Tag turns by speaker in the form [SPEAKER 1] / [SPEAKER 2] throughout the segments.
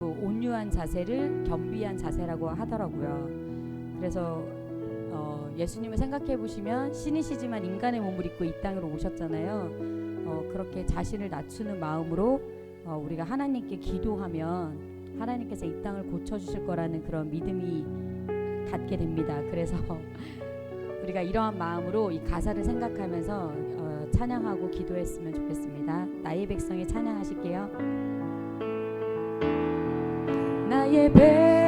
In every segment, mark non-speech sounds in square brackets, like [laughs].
[SPEAKER 1] 그 온유한 자세를 겸비한 자세라고 하더라고요. 그래서 어, 예수님을 생각해 보시면 신이시지만 인간의 몸을 입고 이 땅으로 오셨잖아요. 어, 그렇게 자신을 낮추는 마음으로 어, 우리가 하나님께 기도하면 하나님께서 이 땅을 고쳐 주실 거라는 그런 믿음이 갖게 됩니다. 그래서 [laughs] 우리가 이러한 마음으로 이 가사를 생각하면서 어, 찬양하고 기도했으면 좋겠습니다. 나의 백성이 찬양하실게요. 나의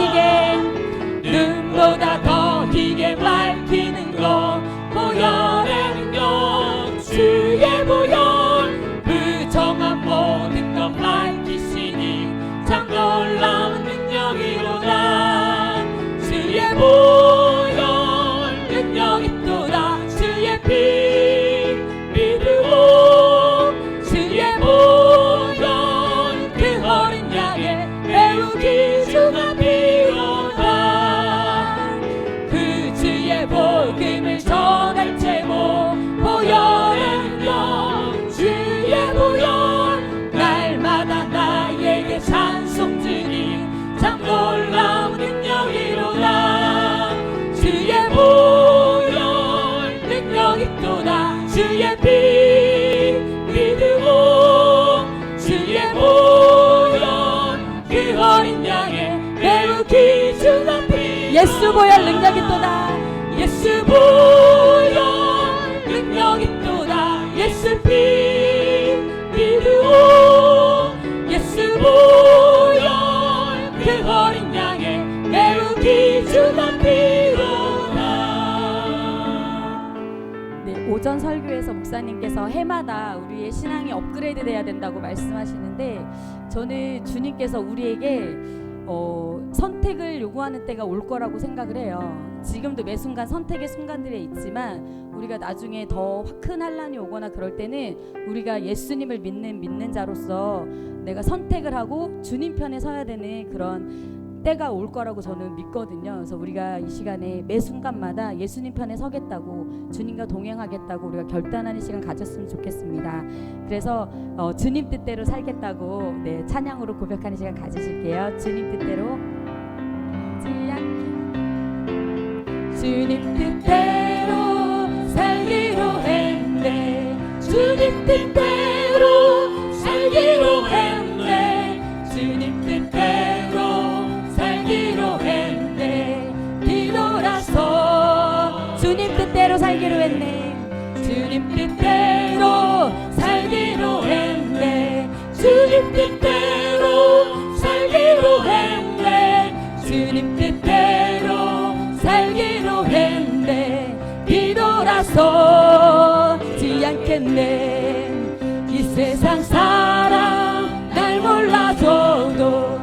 [SPEAKER 1] 희게 눈보다 보혈 능력이 또다. 예수 보혈 능력이 또다. 예수 피 믿으오. 예수 보혈 그 어린 양의 매우 귀중한 피로다 네, 오전 설교에서 목사님께서 해마다 우리의 신앙이 업그레이드 돼야 된다고 말씀하시는데 저는 주님께서 우리에게 어, 선택을 요구하는 때가 올 거라고 생각을 해요. 지금도 매 순간 선택의 순간들에 있지만 우리가 나중에 더 큰 환란이 오거나 그럴 때는 우리가 예수님을 믿는 믿는 자로서 내가 선택을 하고 주님 편에 서야 되는 그런 때가 올 거라고 저는 믿거든요. 그래서 우리가 이 시간에 매 순간마다 예수님 편에 서겠다고 주님과 동행하겠다고 우리가 결단하는 시간 가졌으면 좋겠습니다. 그래서 어, 주님 뜻대로 살겠다고 네, 찬양으로 고백하는 시간 가지실게요. 주님 뜻대로 주님 뜻대로 살기로 했네 주님 뜻대로 이 세상 사람 날 몰라줘도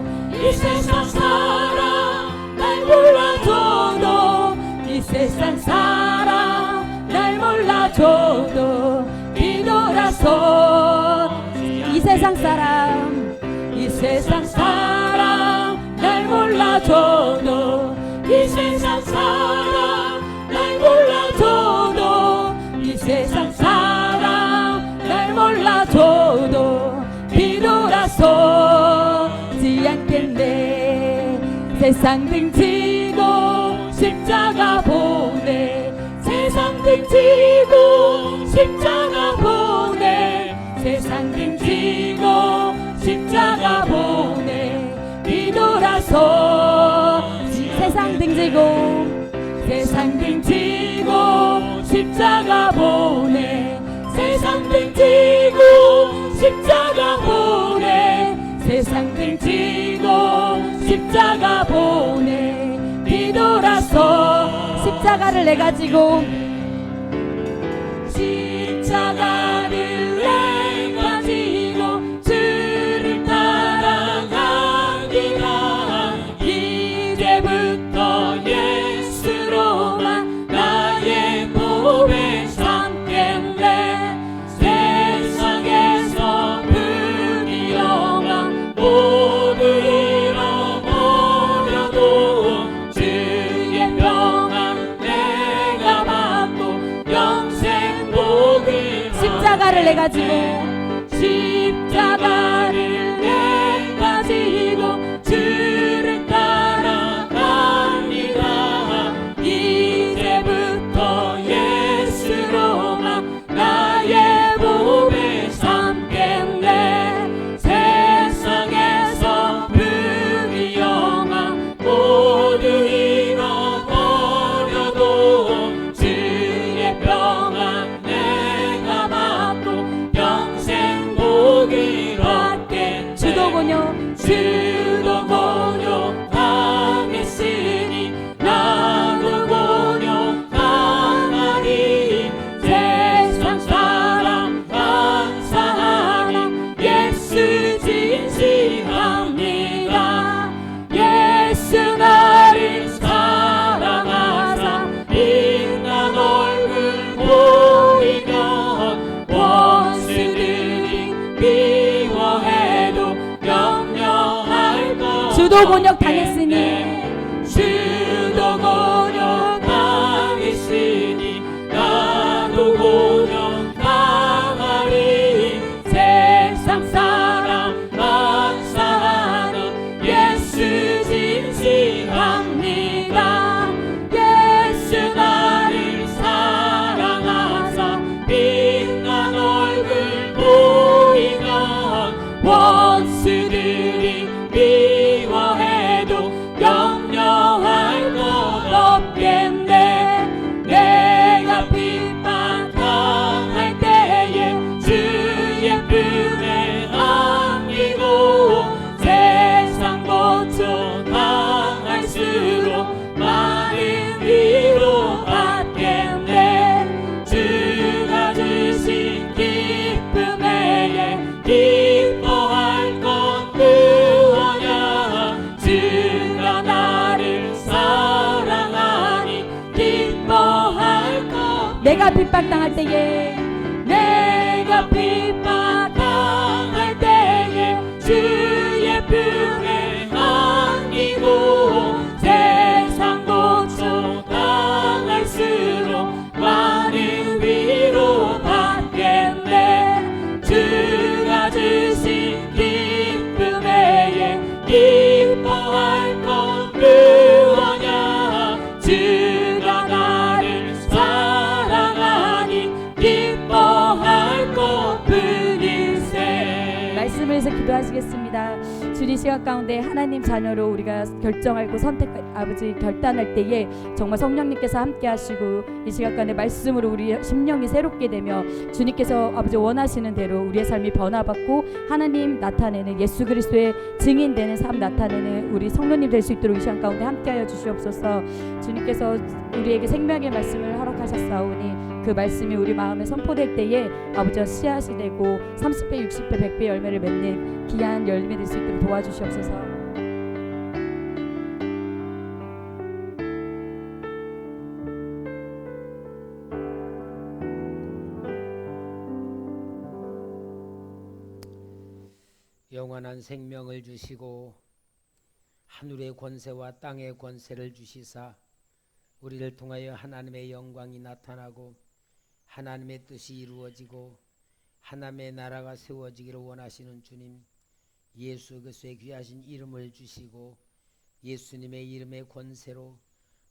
[SPEAKER 1] 사람 날 몰라줘도 이 세상 사람. 세상
[SPEAKER 2] 등지고 십자가 보내. 세상 등지고 십자가 보내. 세상 등지고 십자가 보내. 뒤돌아서 세상 등지고 세상 등지고 십자가 보내. 세상 등지고 십자가 보내. 세상 등지고 십자가 보내 뒤돌아서 십자가를 내 가 지고 십자가를 내가 지고 십자가 주도 곤욕 당했으니. 주도 곤욕 당했으니 나도 곤욕 당하리. 세상 사람 감사하는 예수 진실합니다. 예수 나를 사랑하사 빛난 얼굴 보이면 내가 핍박당할 때에 내가 핍박 말씀에서 기도하시겠습니다. 주님 시각 가운데 하나님 자녀로 우리가 결정하고 선택 아버지 결단할 때에 정말 성령님께서 함께 하시고 이 시각 가운데 말씀으로 우리 심령이 새롭게 되며 주님께서 아버지 원하시는 대로 우리의 삶이 변화받고 하나님 나타내는 예수 그리스도의 증인되는 삶 나타내는 우리 성도님 될 수 있도록 이 시간 가운데 함께하여 주시옵소서. 주님께서 우리에게 생명의 말씀을 허락하셨사오니 그 말씀이 우리 마음에 선포될 때에 아버지와 씨앗이 되고 30배, 60배, 100배 열매를 맺는 귀한 열매 될 수 있도록 도와주시옵소서.
[SPEAKER 3] 영원한 생명을 주시고 하늘의 권세와 땅의 권세를 주시사 우리를 통하여 하나님의 영광이 나타나고 하나님의 뜻이 이루어지고 하나님의 나라가 세워지기를 원하시는 주님 예수 그리스도의 귀하신 이름을 주시고 예수님의 이름의 권세로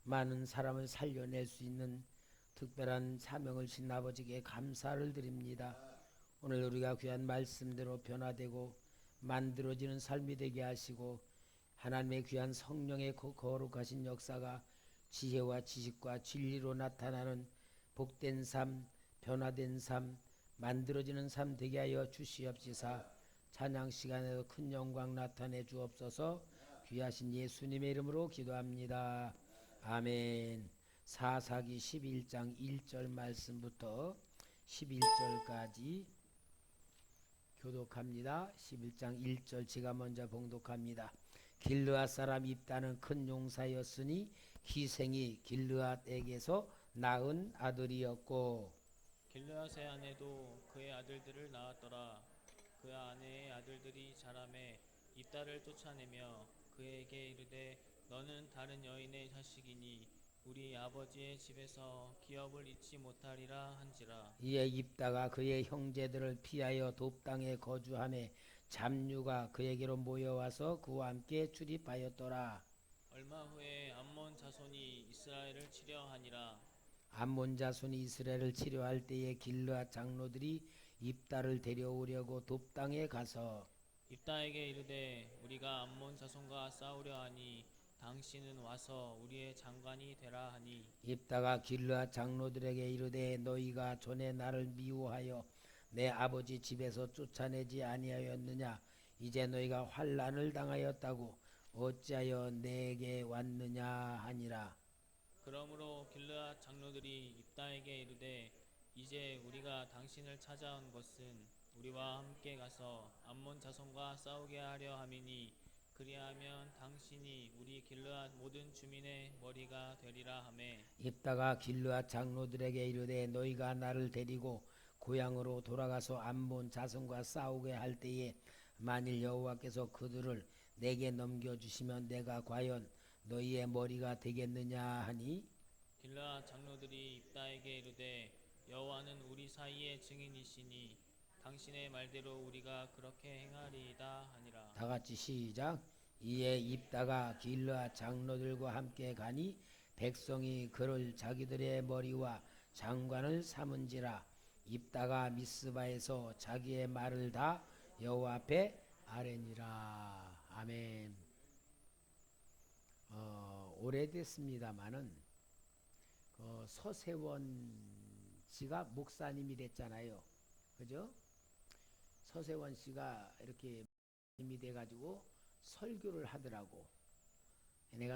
[SPEAKER 3] 많은 사람을 살려낼 수 있는 특별한 사명을 주신 아버지께 감사를 드립니다. 오늘 우리가 귀한 말씀대로 변화되고 만들어지는 삶이 되게 하시고 하나님의 귀한 성령의 거- 거룩하신 역사가 지혜와 지식과 진리로 나타나는 복된 삶, 변화된 삶, 만들어지는 삶 되게 하여 주시옵시사 찬양 시간에도 큰 영광 나타내 주옵소서 귀하신 예수님의 이름으로 기도합니다. 아멘. 사사기 11장 1절 말씀부터 11절까지 교독합니다. 11장 1절 제가 먼저 봉독합니다. 길르앗 사람 입다는 큰 용사였으니 기생이 길르앗에게서 낳은 아들이었고
[SPEAKER 2] 길르앗의 아내도 그의 아들들을 낳았더라. 그 아내의 아들들이 자라매 입다를 쫓아내며 그에게 이르되 너는 다른 여인의 자식이니 우리 아버지의 집에서 기업을 잊지 못하리라 한지라.
[SPEAKER 3] 이에 입다가 그의 형제들을 피하여 돕당에 거주함에 잡류가 그에게로 모여와서 그와 함께 출입하였더라.
[SPEAKER 2] 얼마 후에 암몬 자손이 이스라엘을 치려 하니라.
[SPEAKER 3] 암몬 자손이 이스라엘을 치료할 때에 길르앗 장로들이 입다를 데려오려고 돕당에 가서
[SPEAKER 2] 입다에게 이르되 우리가 암몬 자손과 싸우려 하니 당신은 와서 우리의 장관이 되라 하니.
[SPEAKER 3] 입다가 길르앗 장로들에게 이르되 너희가 전에 나를 미워하여 내 아버지 집에서 쫓아내지 아니하였느냐? 이제 너희가 환란을 당하였다고 어찌하여 내게 왔느냐 하니라
[SPEAKER 2] 그러므로 길르앗 장로들이 입다에게 이르되 이제 우리가 당신을 찾아온 것은 우리와 함께 가서 암몬 자손과 싸우게 하려 함이니 그리하면 당신이 우리 길르앗 모든 주민의 머리가 되리라 하매.
[SPEAKER 3] 입다가 길르앗 장로들에게 이르되 너희가 나를 데리고 고향으로 돌아가서 암몬 자손과 싸우게 할 때에 만일 여호와께서 그들을 내게 넘겨 주시면 내가 과연 너희의 머리가 되겠느냐 하니
[SPEAKER 2] 길르앗 장로들이 입다에게 이르되 여호와는 우리 사이의 증인이시니 당신의 말대로 우리가 그렇게 행하리이다 하니라
[SPEAKER 3] 다 같이 시작. 이에 입다가 길르앗 장로들과 함께 가니 백성이 그를 자기들의 머리와 장관을 삼은지라 입다가 미스바에서 자기의 말을 다 여호와 앞에 아뢰니라. 아멘. 어, 오래됐습니다마는 그 서세원 씨가 목사님이 됐잖아요. 그죠? 서세원 씨가 이렇게 힘이 돼가지고 설교를 하더라고. 내가